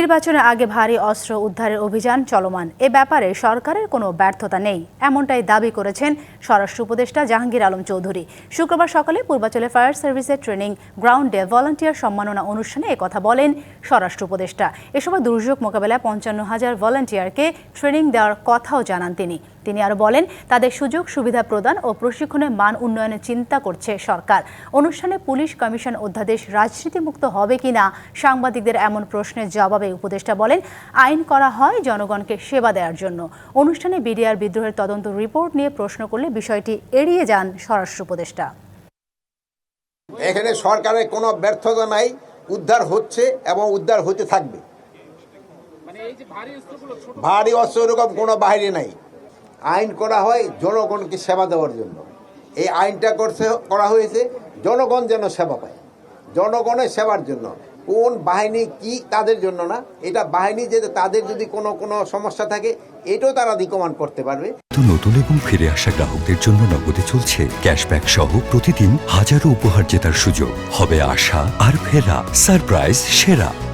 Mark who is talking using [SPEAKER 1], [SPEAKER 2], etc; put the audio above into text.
[SPEAKER 1] নির্বাচনের আগে ভারী অস্ত্র উদ্ধারের অভিযান চলমান। এ ব্যাপারে সরকারের কোনো ব্যর্থতা নেই। এমনটাই দাবি করেছেন স্বরাষ্ট্র উপদেষ্টা জাহাঙ্গীর আলম চৌধুরী। শুক্রবার সকালে পূর্বাচলে ফায়ার সার্ভিসের ট্রেনিং গ্রাউন্ডে ভলান্টিয়ার সম্মাননা অনুষ্ঠানে একথা বলেন স্বরাষ্ট্র উপদেষ্টা। এ সময় দুর্যোগ মোকাবেলায় পঞ্চান্ন হাজার ভলান্টিয়ারকে ট্রেনিং দেওয়ার কথাও জানান তিনি। তিনি আরও বলেন তাদের সুযোগ সুবিধা প্রদান ও প্রশিক্ষণের মান উন্নয়নের চিন্তা করছে সরকার। অনুষ্ঠানে পুলিশ কমিশন অধ্যাদেশ রাজনীতিমুক্ত হবে কিনা সাংবাদিকদের এমন প্রশ্নের জবাবে উপদেষ্টা বলেন আইন করা হয় জনগণকে সেবা দেওয়ার জন্য। অনুষ্ঠানে বিডিআর বিদ্রোহের তদন্ত রিপোর্ট নিয়ে প্রশ্ন করলে বিষয়টি এড়িয়ে যান স্বরাষ্ট্র উপদেষ্টা।
[SPEAKER 2] এখানে সরকারের কোনো ব্যর্থতা নাই উদ্ধার হচ্ছে এবং উদ্ধার হতে থাকবে। ভারী অস্ত্র এরকম কোনো বাইরে নাই। আইন করা হয় জনগণকে সেবা দেওয়ার জন্য। এই আইনটা করছে, করা হয়েছে, জনগণ যেন সেবা পায়। জনগণের সেবার জন্য। কোন বাহিনী কি তাদের জন্য না, এটা বাহিনী যে তাদের যদি কোনো কোনো সমস্যা থাকে, এটাও তারা রিকমান্ড করতে পারবে।
[SPEAKER 3] নতুন এবং ফিরে আসা গ্রাহকদের জন্য নগদে চলছে ক্যাশব্যাক সহ প্রতিদিন হাজারো উপহার জেতার সুযোগ। হবে আশা আর ফেরা সারপ্রাইজ সেরা।